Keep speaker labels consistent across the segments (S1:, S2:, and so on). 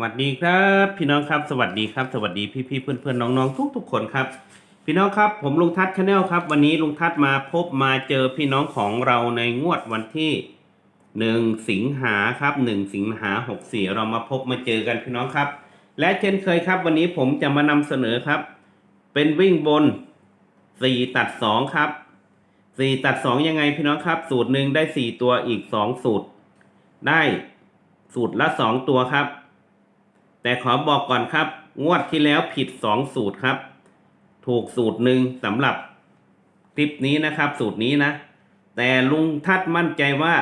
S1: วัสดีครับ พี่น้องครับ สวัสดีครับ สวัสดีพี่พี่เพื่อนเพื่อนๆน้องทุกทุกคนครับ พี่น้องครับผมลุงทัศน์ชาแนลครับ วันนี้ลุงทัศน์มาพบมาเจอพี่น้องของเราในงวดวันที่หนึ่งสิงหาครับหนึ่งสิงหาหกสี่เรามาพบมาเจอกันพี่น้องครับ และเช่นเคยครับ วันนี้ผมจะมานำเสนอครับ เป็นวิ่งบนสี่ตัดสองครับสี่ตัดสองยังไงพี่น้องครับ สูตรหนึ่งได้สี่ตัวอีกสองสูตร ได้สูตรละสองตัวครับ แต่ขอบอกก่อนครับ งวดที่แล้วผิดสองสูตรครับ ถูกสูตรหนึ่งสำหรับคลิปนี้นะครับ สูตรนี้นะ แต่ลุงทัดมั่นใจว่า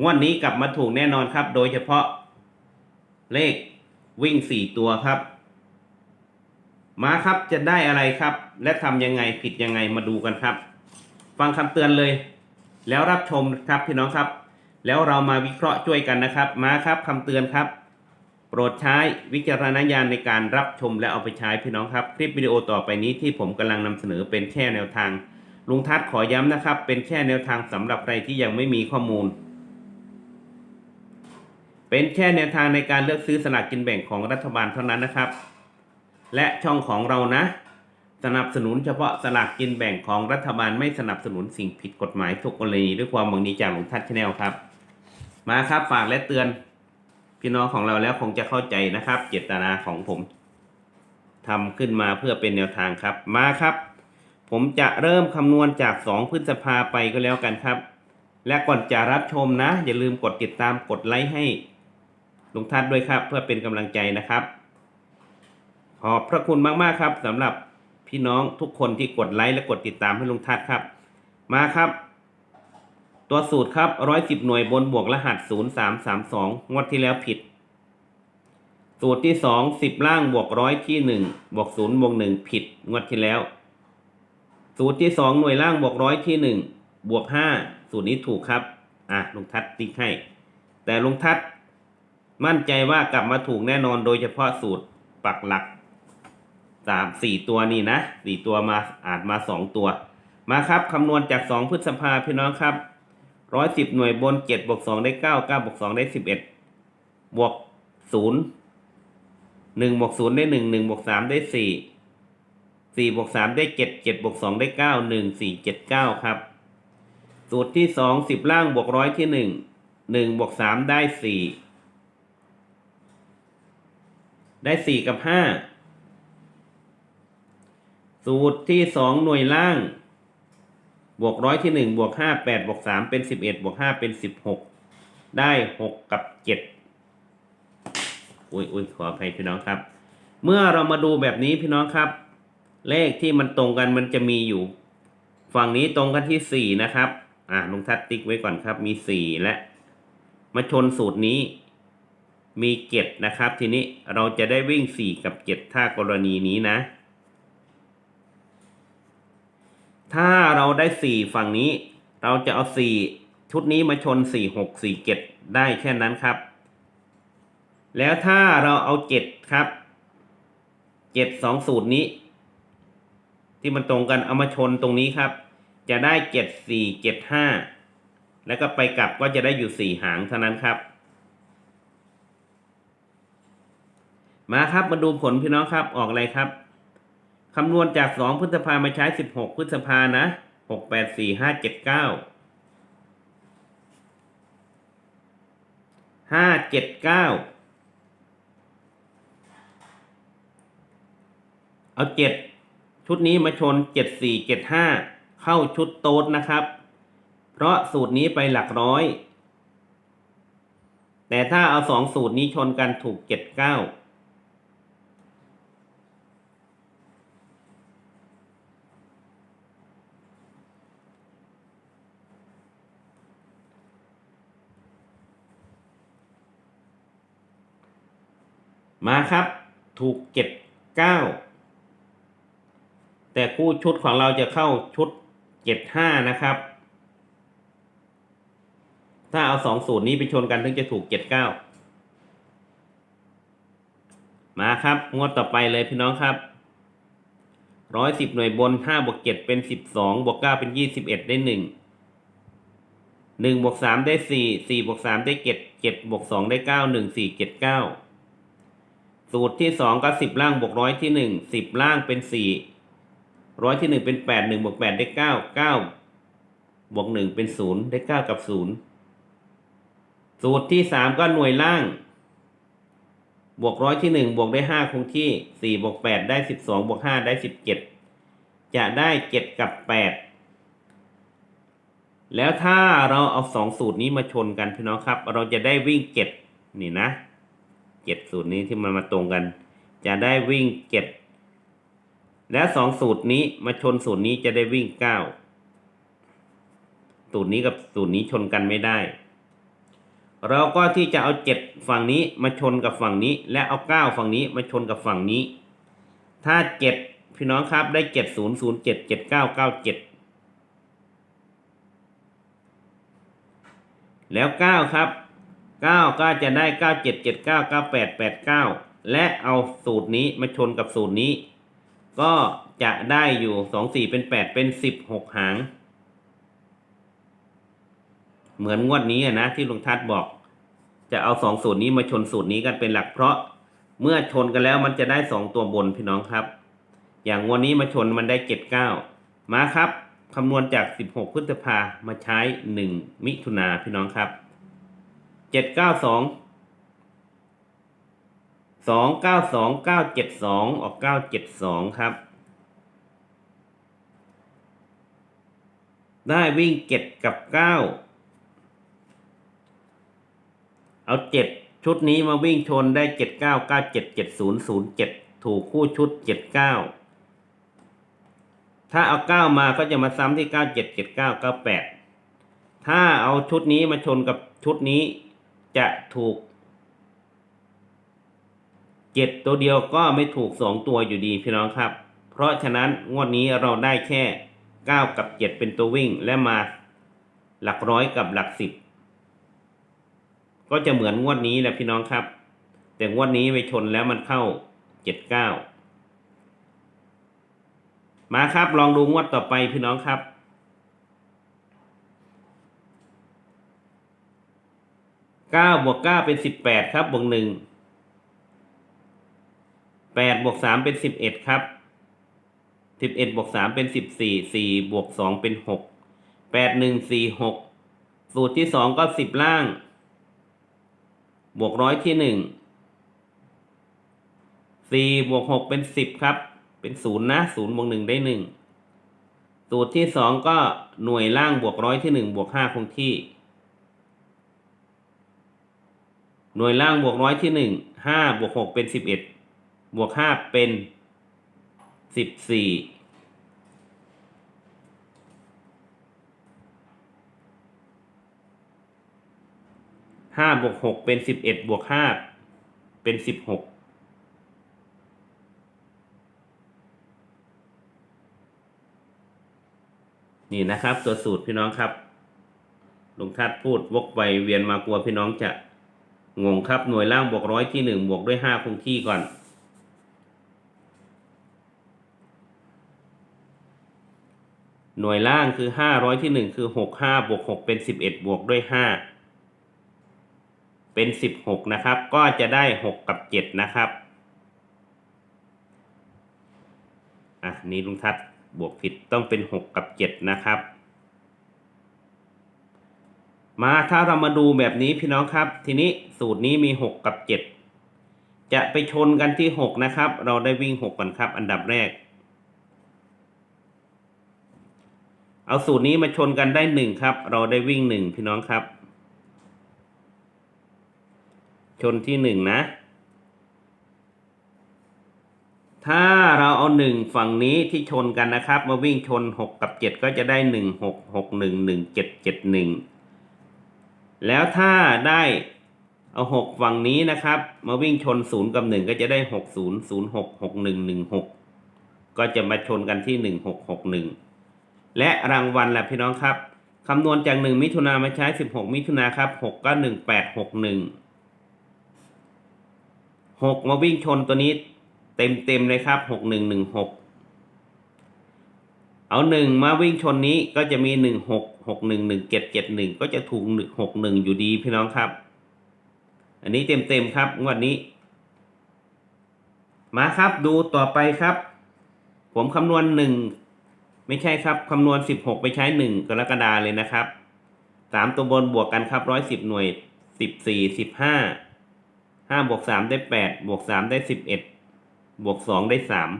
S1: งวดนี้กลับมาถูกแน่นอนครับ โดยเฉพาะเลขวิ่งสี่ตัวครับมาครับจะได้อะไรครับ และทำยังไงผิดยังไงมาดูกันครับ ฟังคำเตือนเลย แล้วรับชมครับพี่น้องครับ แล้วเรามาวิเคราะห์ช่วยกันนะครับ มาครับคำเตือนครับ โปรดใช้วิจารณญาณในการรับชมและเอาไปใช้พี่น้องครับ คลิปวิดีโอต่อไปนี้ที่ผมกำลังนำเสนอเป็นแค่แนวทาง ลุงทัศน์ขอย้ำนะครับ เป็นแค่แนวทางสำหรับใครที่ยังไม่มีข้อมูล เป็นแค่แนวทางในการเลือกซื้อสลากกินแบ่งของรัฐบาลเท่านั้นนะครับ และช่องของเรานะ สนับสนุนเฉพาะสลากกินแบ่งของรัฐบาลไม่สนับสนุนสิ่งผิดกฎหมายทุกกรณีด้วยความหวังดีจากหลวงทัศน์ชาแนลครับ มาครับฝากและเตือน พี่น้องของเราแล้วคงจะเข้าใจนะครับ เจตนาของผมทำขึ้นมาเพื่อเป็นแนวทางครับมาครับ ผมจะเริ่มคำนวณจาก 2 พฤษภาไปก็แล้วกันครับ และก่อนจะรับชมนะ อย่าลืมกดติดตามกดไลค์ให้ลุงทัศน์ด้วยครับ เพื่อเป็นกำลังใจนะครับ ขอบพระคุณมากๆครับสำหรับพี่น้องทุกคนที่กดไลค์และกดติดตามให้ลุงทัศน์ครับ มาครับ ตัวสูตรครับร้อยสิบหน่วยบนบวกรหัสศูนย์สามสามสองงวดที่แล้วผิด สูตรที่สองสิบล่างบวกร้อยที่หนึ่งบวกศูนย์บวกหนึ่งผิดงวดที่แล้ว สูตรที่สองหน่วยล่างบวกร้อยที่หนึ่งบวกห้าสูตรนี้ถูกครับ อะลุงทัศติ๊กให้ แต่ลุงทัศมั่นใจว่ากลับมาถูกแน่นอนโดยเฉพาะสูตรปักหลักสามสี่ตัวนี่นะสี่ตัวมาอาจมาสองตัว มาครับคำนวณจากสองพฤษภาพี่น้องครับ ร้อยสิบหน่วยบนเจ็ดบวกสองได้เก้าเก้าบวกสองได้สิบเอ็ดบวกศูนย์หนึ่งบวกศูนย์ได้หนึ่งหนึ่งบวกสามได้สี่สี่บวกสามได้เจ็ดเจ็ดบวกสองได้เก้าหนึ่งสี่เจ็ดเก้าครับ สูตรที่สองสิบล่างบวกร้อยที่หนึ่งหนึ่งบวกสามได้สี่ได้สี่กับห้าสูตรที่สองหน่วยล่าง บวกร้อยที่หนึ่งบวกห้าแปดบวกสามเป็นสิบเอ็ดบวกห้าเป็นสิบหกได้หกกับเจ็ดอุ้ยอุ้ยขออภัยพี่น้องครับ เมื่อเรามาดูแบบนี้พี่น้องครับ เลขที่มันตรงกันมันจะมีอยู่ ฝั่งนี้ตรงกันที่สี่นะครับอ่าลุงทัดติ๊กไว้ก่อนครับ มีสี่และ มาชนสูตรนี้มีเจ็ดนะครับ ทีนี้เราจะได้วิ่งสี่กับเจ็ดถ้ากรณีนี้นะ ถ้าเราได้สี่ฝั่งนี้ เราจะเอาสี่ชุดนี้มาชนสี่หกสี่เจ็ดได้แค่นั้นครับ แล้วถ้าเราเอาเจ็ดครับเจ็ดสองสูตรนี้ ที่มันตรงกันเอามาชนตรงนี้ครับ จะได้เจ็ดสี่เจ็ดห้าแล้วก็ไปกลับก็จะได้อยู่สี่หางเท่านั้นครับ มาครับมาดูผลพี่น้องครับออกอะไรครับ คำนวณจาก 2 พฤษภามาใช้ 16 พฤษภานะ 6 8 4 5 7 9 5 7 9 เอา 7 ชุดนี้มาชน 7 4 7 5 เข้าชุดโต๊ดนะครับ เพราะสูตรนี้ไปหลักร้อย แต่ถ้าเอา 2 สูตรนี้ชนกันถูก 7 9 มาครับ ถูกเจ็ดเก้าแต่คู่ชุดของเราจะเข้าชุดเจ็ดห้านะครับ ถ้าเอาสองสูตรนี้ไปชนกันถึงจะถูกเจ็ดเก้ามาครับ งวดต่อไปเลยพี่น้องครับร้อยสิบหน่วยบนห้าบวกเจ็ดเป็นสิบสองบวกเก้าเป็นยี่สิบเอ็ดได้หนึ่งหนึ่งบวกสามได้สี่สี่บวกสามได้เจ็ดเจ็ดบวกสองได้เก้าหนึ่งสี่เจ็ดเก้า สูตรที่สองก็สิบล่างบวกร้อยที่หนึ่งสิบล่างเป็นสี่ร้อยที่หนึ่งเป็นแปดหนึ่งบวกแปดได้เก้าเก้าบวกหนึ่งเป็นศูนย์ได้เก้ากับศูนย์สูตรที่สามก็หน่วยล่าง บวกร้อยที่หนึ่งบวกได้ห้าคงที่สี่บวกแปดได้สิบสองบวกห้าได้สิบเจ็ดจะได้เจ็ดกับแปดแล้วถ้าเราเอาสองสูตรนี้มาชนกันพี่น้องครับ เราจะได้วิ่งเจ็ดนี่นะ เจ็ดสูตรนี้ที่มันมาตรงกัน จะได้วิ่งเจ็ดและสองสูตรนี้มาชนสูตรนี้จะได้วิ่งเก้าสูตรนี้กับสูตรนี้ชนกันไม่ได้ เราก็ที่จะเอาเจ็ดฝั่งนี้มาชนกับฝั่งนี้ และเอาเก้าฝั่งนี้มาชนกับฝั่งนี้ ถ้าเจ็ดพี่น้องครับได้เจ็ดศูนย์ศูนย์เจ็ดเจ็ดเก้าเก้าเจ็ดแล้วเก้าครับ เก้าก็จะได้เก้าเจ็ดเจ็ดเก้าเก้าแปดแปดเก้าและเอาสูตรนี้มาชนกับสูตรนี้ ก็จะได้อยู่สองสี่เป็นแปดเป็นสิบหกหาง เหมือนงวดนี้นะที่ลุงทัศบอก จะเอาสองสูตรนี้มาชนสูตรนี้กันเป็นหลักเพราะเมื่อชนกันแล้วมันจะได้สองตัวบนพี่น้องครับ อย่างงวดนี้มาชนมันได้เจ็ดเก้ามาครับคำนวณจากสิบหกพฤษภามาใช้หนึ่งมิถุนาพี่น้องครับ จ็ดเก้าสองสองเก้าสองเก้าเจ็ดสองออกเก้าเจ็ดสองครับ ได้วิ่งเจ็ดกับเก้าเอาเจ็ดชุดนี้มาวิ่งชนได้เจ็ดเก้าเก้าเจ็ดเจ็ดศูนย์ศูนย์เจ็ดถูกคู่ชุดเจ็ดเก้าถ้าเอาเก้ามาก็จะมาซ้ำที่เก้าเจ็ดเจ็ดเก้าเก้าแปดถ้าเอาชุดนี้มาชนกับชุดนี้ จะถูกเจ็ดตัวเดียวก็ไม่ถูกสองตัวอยู่ดีพี่น้องครับ เพราะฉะนั้นงวดนี้เราได้แค่เก้ากับเจ็ดเป็นตัววิ่งและมาหลักร้อยกับหลักสิบก็จะเหมือนงวดนี้แหละพี่น้องครับ แต่งวดนี้ไปชนแล้วมันเข้าเจ็ดเก้ามาครับลองดูงวดต่อไปพี่น้องครับ ก้าบวกเก้าเป็นสิบแปดครับบวกหนึ่งแปดบวกสามเป็นสิบเอ็ดครับสิบเอ็ดบวกสามเป็นสิบสี่สี่บวกสองเป็นหกแปดหนึ่งสี่หกสูตรที่สองก็สิบล่าง บวกร้อยที่หนึ่งสี่บวกหกเป็นสิบครับ เป็นศูนย์นะศูนย์บวกหนึ่งได้หนึ่งสูตรที่สองก็หน่วยล่างบวกร้อยที่หนึ่งบวกห้าคงที่ หน่วยล่างบวกร้อยที่หนึ่งห้าบวกหกเป็นสิบเอ็ดบวกห้าเป็นสิบสี่ห้าบวกหกเป็นสิบเอ็ดบวกห้าเป็นสิบหกนี่นะครับ ตัวสูตรพี่น้องครับลุงทัดพูดวกไปเวียนมากลัวพี่น้องจะ งงครับหน่วยล่างบวกร้อยที่หนึ่งบวกด้วยห้าคงที่ก่อน หน่วยล่างคือห้าร้อยที่หนึ่งคือหกห้าบวกหกเป็นสิบเอ็ดบวกด้วยห้าเป็นสิบหกนะครับ ก็จะได้หกกับเจ็ดนะครับอะนี่ลุงทัศบวกผิดต้องเป็นหกกับเจ็ดนะครับ มาถ้าเรามาดูแบบนี้พี่น้องครับ ทีนี้สูตรนี้มี 6 กับ 7 จะไปชนกันที่ 6 นะครับ เราได้วิ่ง 6 ก่อนครับ อันดับแรก เอาสูตรนี้มาชนกันได้ 1 ครับ เราได้วิ่ง 1 พี่น้องครับ ชนที่ 1 นะ ถ้าเราเอา 1 ฝั่งนี้ที่ชนกันนะครับ มาวิ่งชน 6 กับ 7 ก็จะได้ 1 6 6 1 1 7 7 1 แล้วถ้าได้เอา 6 ฝั่งนี้นะครับ มาวิ่งชน 0 กับ 1 ก็จะได้ 6 0 0 6 6 1 1 6 ก็จะมาชนกันที่ 1661 และรางวัลล่ะพี่น้องครับคำนวณจาก 1 มิถุนามาใช้ 16 มิถุนาครับ 6 ก็ 1861 6 มาวิ่งชนตัวนี้เต็มเต็มเลยครับ 6116 เอาหนึ่งมาวิ่งชนนี้ก็จะมีหนึ่งหกหกหนึ่งหนึ่งเจ็ดเจ็ดหนึ่งก็จะถูกหนึ่งหกหนึ่งอยู่ดีพี่น้องครับ อันนี้เต็มเต็มครับงวดนี้ มาครับดูต่อไปครับ ผมคำนวณหนึ่งไม่ใช่ครับคำนวณสิบหกไปใช้หนึ่งกรกฎาเลยนะครับสามตัวบนบวกกันครับร้อยสิบหน่วยสิบสี่สิบห้าห้าบวกสามได้แปดบวกสามได้สิบเอ็ดบวกสองได้สาม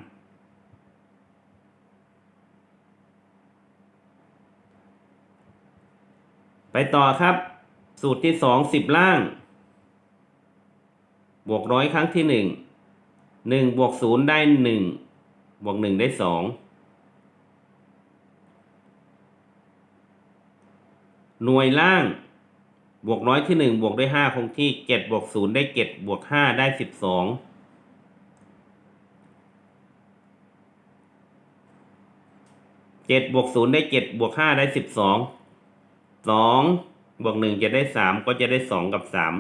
S1: ไปต่อครับ สูตรที่สองสิบล่าง บวกร้อยครั้งที่หนึ่งหนึ่งบวกศูนย์ได้หนึ่งบวกหนึ่งได้สองหน่วยล่าง บวกร้อยที่หนึ่งบวกด้วยห้าคงที่เจ็ดบวกศูนย์ได้เจ็ดบวกห้าได้สิบสองเจ็ดบวกศูนย์ได้เจ็ดบวกห้าได้สิบสอง สองบวกหนึ่งจะได้สามก็จะได้สองกับสาม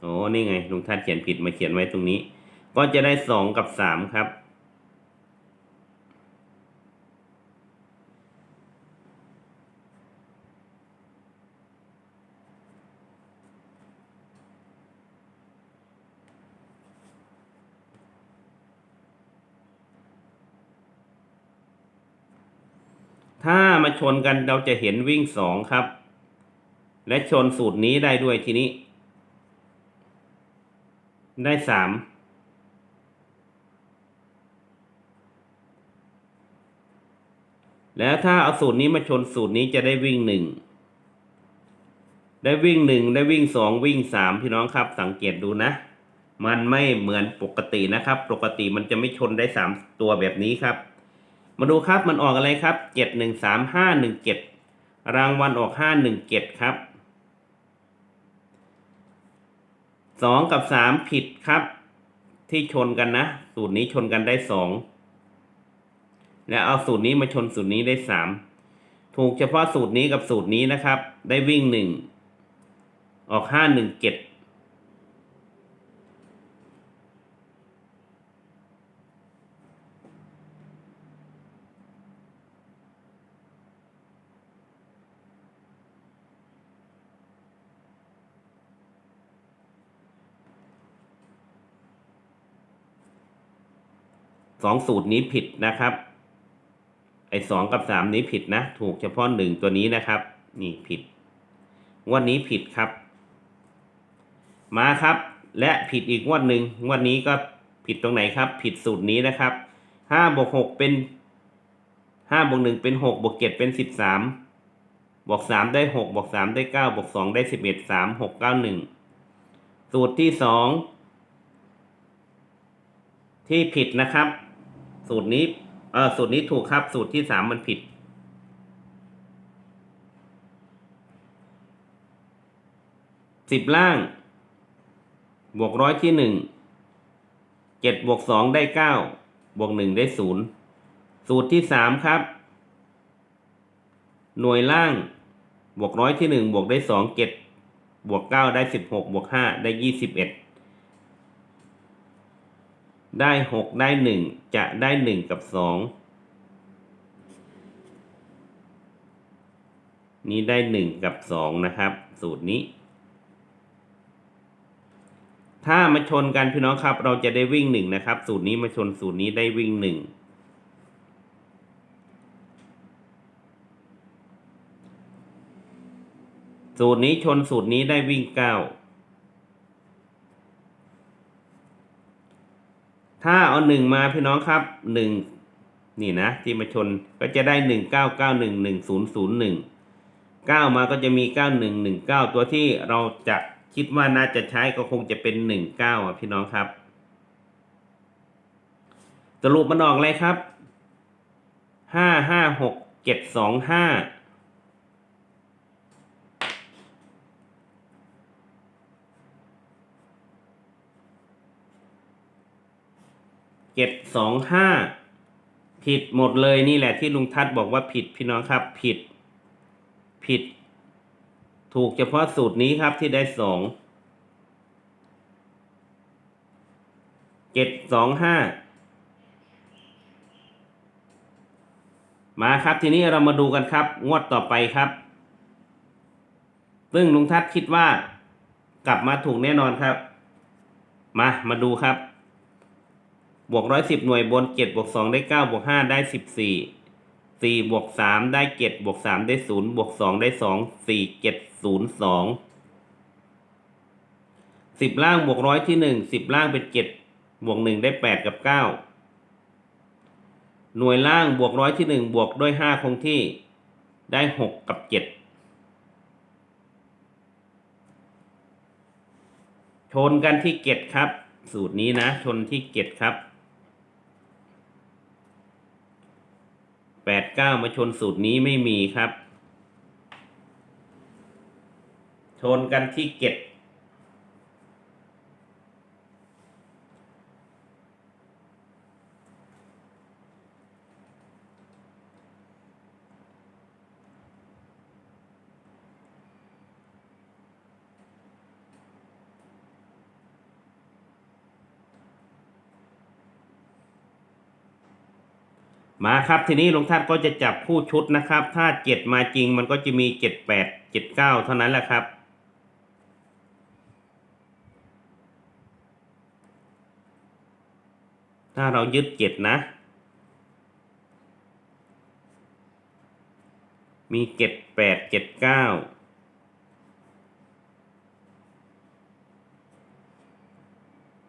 S1: โอ้นี่ไงลุงทัดเขียนผิดมาเขียนไว้ตรงนี้ ก็จะได้สองกับสามครับ ถ้ามาชนกันเราจะเห็นวิ่งสองครับ และชนสูตรนี้ได้ด้วยทีนี้ ได้สามแล้วถ้าเอาสูตรนี้มาชนสูตรนี้จะได้วิ่งหนึ่งได้วิ่งหนึ่งได้วิ่งสองวิ่งสามพี่น้องครับสังเกตดูนะ มันไม่เหมือนปกตินะครับ ปกติมันจะไม่ชนได้สามตัวแบบนี้ครับ มาดูครับมันออกอะไรครับเจ็ดหนึ่งสามห้าหนึ่งเจ็ดรางวัลออกห้าหนึ่งเจ็ดครับสองกับสามผิดครับ ที่ชนกันนะ สูตรนี้ชนกันได้สองแล้วเอาสูตรนี้มาชนสูตรนี้ได้สามถูกเฉพาะสูตรนี้กับสูตรนี้นะครับ ได้วิ่งหนึ่งออกห้าหนึ่งเจ็ด สองสูตรนี้ผิดนะครับ ไอ้สองกับสามนี้ผิดนะ ถูกเฉพาะหนึ่งตัวนี้นะครับ นี่ผิดงวันนี้ผิดครับ มาครับ และผิดอีกงวดหนึ่งงวดนี้ก็ผิดตรงไหนครับ ผิดสูตรนี้นะครับห้าบวกหกเป็นห้าบวกหนึ่งเป็นหกบวกเจ็ดเป็นสิบสามบวกสามได้หกบวกสามได้เก้าบวกสองได้สิบเอ็ดสามหกเก้าหนึ่งสูตรที่สองที่ผิดนะครับ สูตรนี้เออสูตรนี้ถูกครับ สูตรที่สามมันผิด สิบล่าง บวกร้อยที่หนึ่ง เจ็ดบวกสองได้เก้า บวกหนึ่งได้ศูนย์ สูตรที่สามครับ หน่วยล่าง บวกร้อยที่หนึ่งบวกได้สองเจ็ดบวกเก้าได้สิบหกบวกห้าได้ยี่สิบเอ็ด ได้ 6 ได้ 1 จะได้ 1 กับ 2 นี่ได้ 1 กับ 2 นะครับ สูตรนี้ ถ้ามาชนกันพี่น้องครับ เราจะได้วิ่ง 1 นะครับ สูตรนี้มาชนสูตรนี้ได้วิ่ง 1 สูตรนี้ชนสูตรนี้ได้วิ่ง 9 ถ้าเอาหนึ่งมาพี่น้องครับหนึ่งนี่นะที่มาชนก็จะได้หนึ่งเก้าเก้าหนึ่งหนึ่งศูนย์ศูนย์หนึ่งเก้ามาก็จะมีเก้าหนึ่งหนึ่งเก้าตัวที่เราจะคิดว่าน่าจะใช้ก็คงจะเป็นหนึ่งเก้าอะพี่น้องครับสรุปมันออกอะไรครับห้าห้าหกเจ็ดสองห้า เจ็ดสองห้าผิดหมดเลยนี่แหละที่ลุงทัศน์บอกว่าผิดพี่น้องครับ ผิด ผิด ถูกเฉพาะสูตรนี้ครับที่ได้สองเจ็ดสองห้ามาครับทีนี้เรามาดูกันครับ งวดต่อไปครับ ซึ่งลุงทัศน์คิดว่า กลับมาถูกแน่นอนครับ มามาดูครับ บวกร้อยสิบหน่วยบนเจ็ดบวกสองได้เก้าบวกห้าได้สิบสี่สี่บวกสามได้เจ็ดบวกสามได้ศูนย์บวกสองได้สองสี่เจ็ดศูนย์สองสิบล่างบวกร้อยที่หนึ่งสิบล่างเป็นเจ็ดบวกหนึ่งได้แปดกับเก้าหน่วยล่างบวกร้อยที่หนึ่งบวกด้วยห้าคงที่ได้หกกับเจ็ดชนกันที่เจ็ดครับ สูตรนี้นะ ชนที่เจ็ดครับ แปดเก้ามาชนสูตรนี้ไม่มีครับ ชนกันที่เจ็ด มาครับทีนี้หลวงท่านก็จะจับคู่ชุดนะครับ ถ้าเจ็ดมาจริงมันก็จะมีเจ็ดแปดเจ็ดเก้าเท่านั้นแหละครับถ้าเรายึดเจ็ดนะ มีเจ็ดแปดเจ็ดเก้า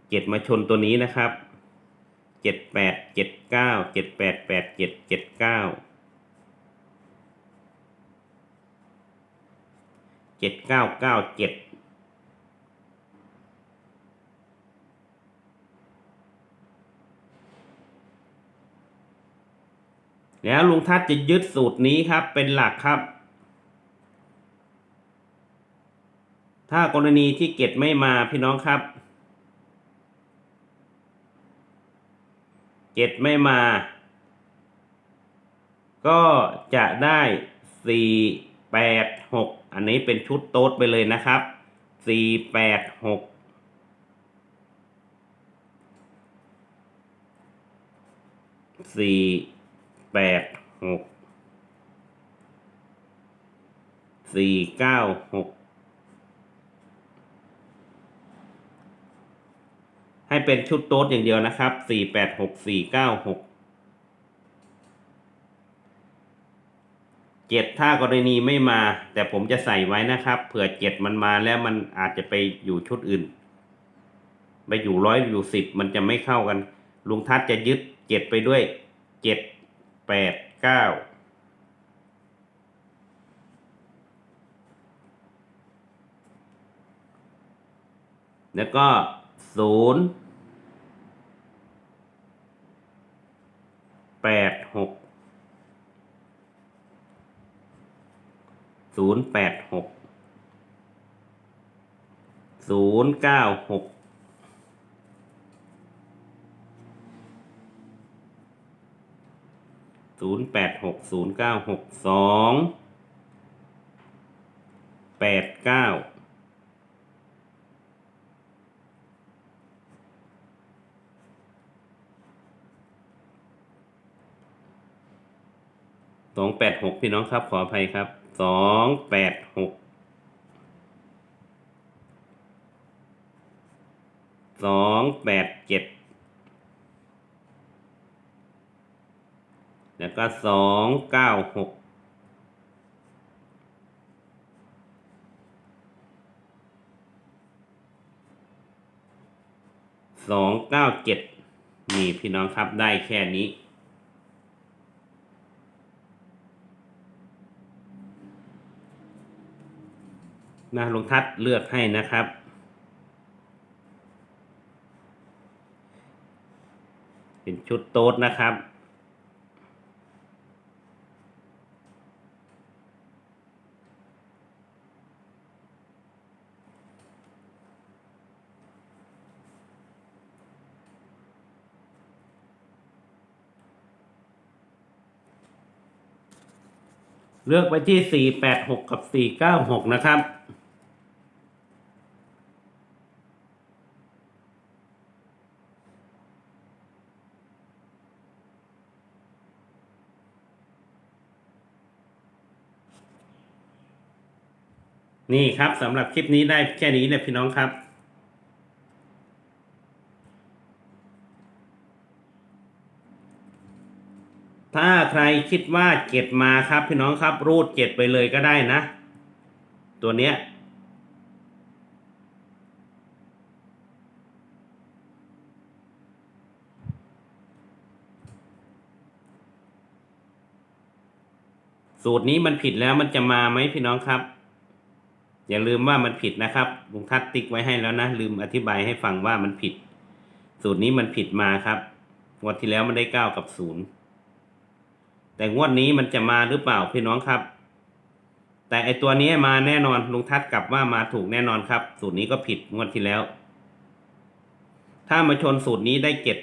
S1: เจ็ดมาชนตัวนี้นะครับ เจ็ดแปดเจ็ดเก้าเจ็ดแปดแปดเจ็ดเจ็ดเก้าเจ็ดเก้าเก้าเจ็ดแล้วลุงทัศจะยึดสูตรนี้ครับเป็นหลักครับ ถ้ากรณีที่เก็ดไม่มาพี่น้องครับ เจ็ดไม่มา ก็จะได้สี่แปดหกอันนี้เป็นชุดโต๊ดไปเลยนะครับสี่แปดหกสี่แปดหกสี่เก้าหก ให้เป็นชุดโต๊ดอย่างเดียวนะครับสี่แปดหกสี่เก้าหกเจ็ดถ้ากรณีไม่มา แต่ผมจะใส่ไว้นะครับ เผื่อเจ็ดมันมาแล้วมันอาจจะไปอยู่ชุดอื่น ไปอยู่ร้อยอยู่สิบมันจะไม่เข้ากัน ลุงทัศจะยึดเจ็ดไปด้วยเจ็ดแปดเก้าแล้วก็ศูนย์ แปดหก ศูนย์แปดหกศูนย์เก้าหกศูนย์แปดหกศูนย์เก้าหกสองแปดเก้าสองแปดหกพี่น้องครับขออภัยครับ สองแปดหกสองแปดเจ็ดแล้วก็สองเก้าหกสองเก้าเจ็ดนี่พี่น้องครับได้แค่นี้ นะลงทัดเลือกให้นะครับ เป็นชุดโต๊ดนะครับเลือกไปที่ 486 กับ 496 นะครับ นี่ครับสำหรับคลิปนี้ได้แค่นี้เลยพี่น้องครับถ้าใครคิดว่าเจ็ดมาครับ พี่น้องครับ รูดเจ็ดไปเลยก็ได้นะ ตัวเนี้ยสูตรนี้มันผิดแล้วมันจะมาไหมพี่น้องครับ อย่าลืมว่ามันผิดนะครับลุงทัดติ๊กไว้ให้แล้วนะ ลืมอธิบายให้ฟังว่ามันผิด สูตรนี้มันผิดมาครับงวดที่แล้วมันได้เก้ากับศูนย์แต่งวดนี้มันจะมาหรือเปล่าพี่น้องครับ แต่ไอตัวนี้มาแน่นอนลุงทัดกลับว่ามาถูกแน่นอนครับ สูตรนี้ก็ผิดงวดที่แล้ว ถ้ามาชนสูตรนี้ได้เจ็ด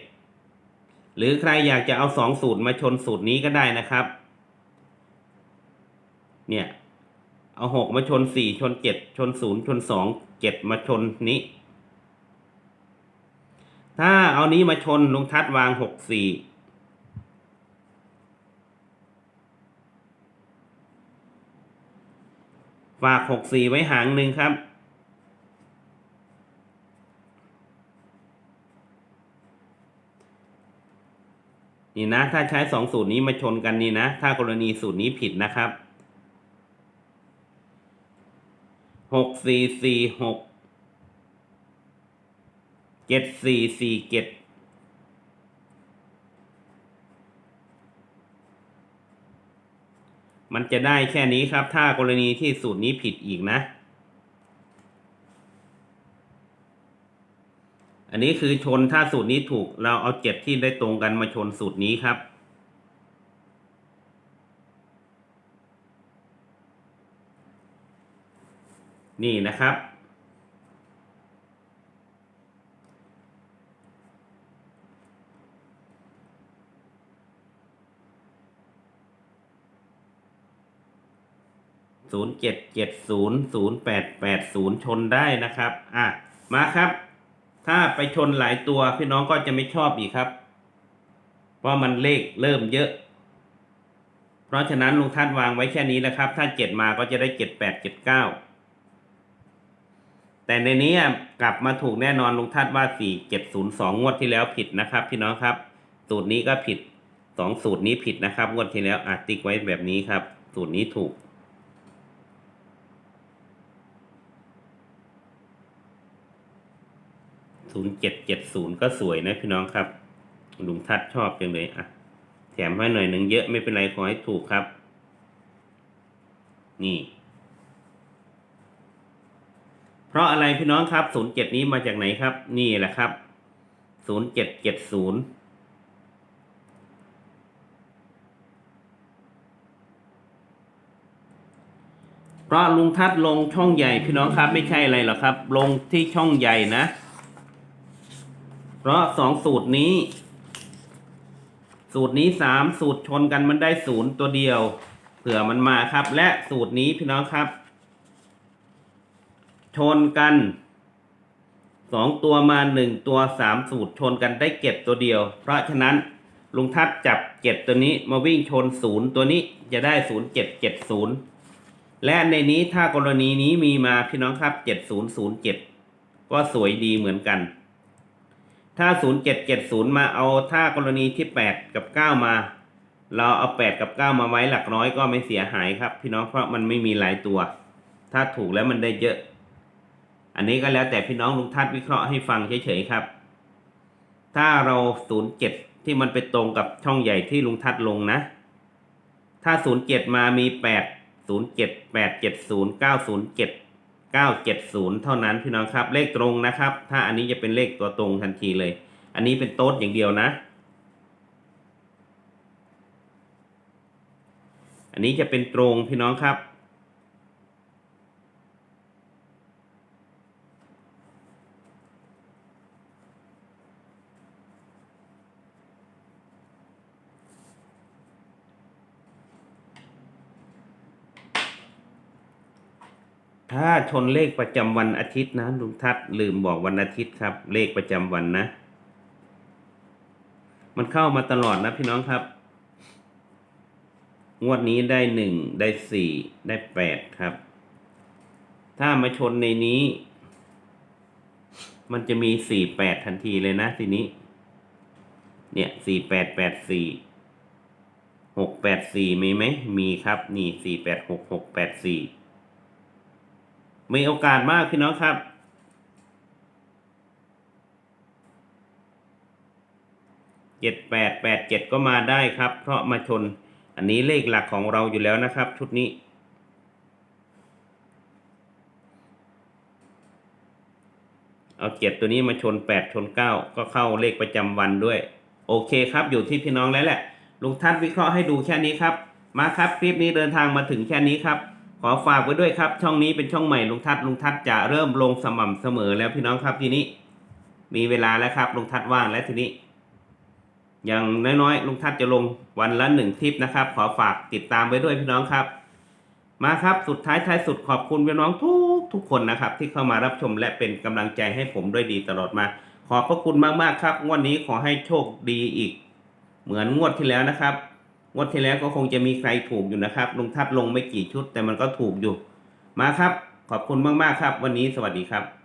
S1: หรือใครอยากจะเอาสองสูตรมาชนสูตรนี้ก็ได้นะครับ เนี่ย เอาหกมาชนสี่ชนเจ็ดชนศูนย์ชนสองเจ็ดมาชนนี้ ถ้าเอานี้มาชนลุงทัดวางหกสี่ฝากหกสี่ไว้หางหนึ่งครับ นี่นะ ถ้าใช้สองสูตรนี้มาชนกันนี่นะ ถ้ากรณีสูตรนี้ผิดนะครับ หกสี่สี่หกเจ็ดสี่สี่เจ็ดมันจะได้แค่นี้ครับ ถ้ากรณีที่สูตรนี้ผิดอีกนะ อันนี้คือชนถ้าสูตรนี้ถูกเราเอาเจ็ดที่ได้ตรงกันมาชนสูตรนี้ครับ นี่นะครับ ศูนย์เจ็ดเจ็ดศูนย์ศูนย์แปดแปดศูนย์ชนได้นะครับ อะ มาครับ ถ้าไปชนหลายตัวพี่น้องก็จะไม่ชอบอีกครับ เพราะมันเลขเริ่มเยอะเพราะฉะนั้นลุงท่านวางไว้แค่นี้นะครับ ถ้าเจ็ดมาก็จะได้เจ็ดแปดเจ็ดเก้า แต่ในนี้กลับมาถูกแน่นอนลุงทัดว่าสี่เจ็ดศูนย์สองงวดที่แล้วผิดนะครับ พี่น้องครับ สูตรนี้ก็ผิดสองสูตรนี้ผิดนะครับ งวดที่แล้วอาติ๊กไว้แบบนี้ครับ สูตรนี้ถูกศูนย์เจ็ดเจ็ดศูนย์ก็สวยนะพี่น้องครับ ลุงทัดชอบจังเลยอะ แถมให้หน่อยหนึ่งเยอะไม่เป็นไรขอให้ถูกครับ นี่ เพราะอะไรพี่น้องครับศูนย์เจ็ดนี้มาจากไหนครับ นี่แหละครับศูนย์เจ็ดเจ็ดศูนย์เพราะลุงทัดลงช่องใหญ่พี่น้องครับไม่ใช่อะไรหรอกครับ ลงที่ช่องใหญ่นะ เพราะสองสูตรนี้ สูตรนี้สามสูตรชนกันมันได้ศูนย์ตัวเดียวเผื่อมันมาครับ และสูตรนี้พี่น้องครับ ชนกันสองตัวมาหนึ่งตัวสามสูตรชนกันได้เจ็ดตัวเดียว เพราะฉะนั้นลุงทัดจับเจ็ดตัวนี้มาวิ่งชนศูนย์ตัวนี้จะได้ศูนย์เจ็ดเจ็ดศูนย์และในนี้ถ้ากรณีนี้มีมาพี่น้องครับเจ็ดศูนย์ศูนย์เจ็ดก็สวยดีเหมือนกัน ถ้าศูนย์เจ็ดเจ็ดศูนย์มาเอาถ้ากรณีที่แปดกับเก้ามา เราเอาแปดกับเก้ามาไว้หลักร้อยก็ไม่เสียหายครับ พี่น้องเพราะมันไม่มีหลายตัว ถ้าถูกแล้วมันได้เยอะ อันนี้ก็แล้วแต่พี่น้องลุงทัดวิเคราะห์ให้ฟังเฉยๆครับ ถ้าเราศูนย์เจ็ดที่มันไปตรงกับช่องใหญ่ที่ลุงทัดลงนะ ถ้าศูนย์เจ็ดมามีแปดศูนย์เจ็ดแปดเจ็ดศูนย์เก้าศูนย์เจ็ดเก้าเจ็ดศูนย์เท่านั้นพี่น้องครับ เลขตรงนะครับ ถ้าอันนี้จะเป็นเลขตัวตรงทันทีเลย อันนี้เป็นโต๊ดอย่างเดียวนะ อันนี้จะเป็นตรงพี่น้องครับ ถ้าชนเลขประจำวันอาทิตย์นะลุงทัดลืมบอกวันอาทิตย์ครับ เลขประจำวันนะ มันเข้ามาตลอดนะพี่น้องครับ งวดนี้ได้หนึ่งได้สี่ได้แปดครับถ้าถ้ามาชนในนี้ มันจะมีสี่แปดทันทีเลยนะทีนี้ เนี่ยสี่แปดแปดสี่หกแปดสี่มีไหม มีครับ นี่สี่แปดหกหกแปดสี่ มีโอกาสมากพี่น้องครับ เจ็ดแปดแปดเจ็ดก็มาได้ครับ เพราะมาชน อันนี้เลขหลักของเราอยู่แล้วนะครับ ชุดนี้ เอาเจ็ดตัวนี้มาชนแปดชนเก้าก็เข้าเลขประจำวันด้วย โอเคครับ อยู่ที่พี่น้องแล้วแหละลุงทัศน์วิเคราะห์ให้ดูแค่นี้ครับ มาครับคลิปนี้เดินทางมาถึงแค่นี้ครับ ขอฝากไว้ด้วยครับ ช่องนี้เป็นช่องใหม่ลุงทัศน์ลุงทัศน์จะเริ่มลงสม่ำเสมอแล้วพี่น้องครับทีนี้ มีเวลาแล้วครับลุงทัศน์ว่างแล้วทีนี้ อย่างน้อยๆลุงทัศน์จะลงวันละหนึ่งคลิปนะครับ ขอฝากติดตามไว้ด้วยพี่น้องครับ มาครับสุดท้ายท้ายสุดขอบคุณพี่น้องทุกทุกคนนะครับ ที่เข้ามารับชมและเป็นกำลังใจให้ผมด้วยดีตลอดมา ขอบพระคุณมากๆครับงวดนี้ขอให้โชคดีอีก เหมือนงวดที่แล้วนะครับ งวดที่แล้วก็คงจะมีใครถูกอยู่นะครับ ลงทัดลงไม่กี่ชุด แต่มันก็ถูกอยู่ มาครับ ขอบคุณมากๆครับ วันนี้สวัสดีครับ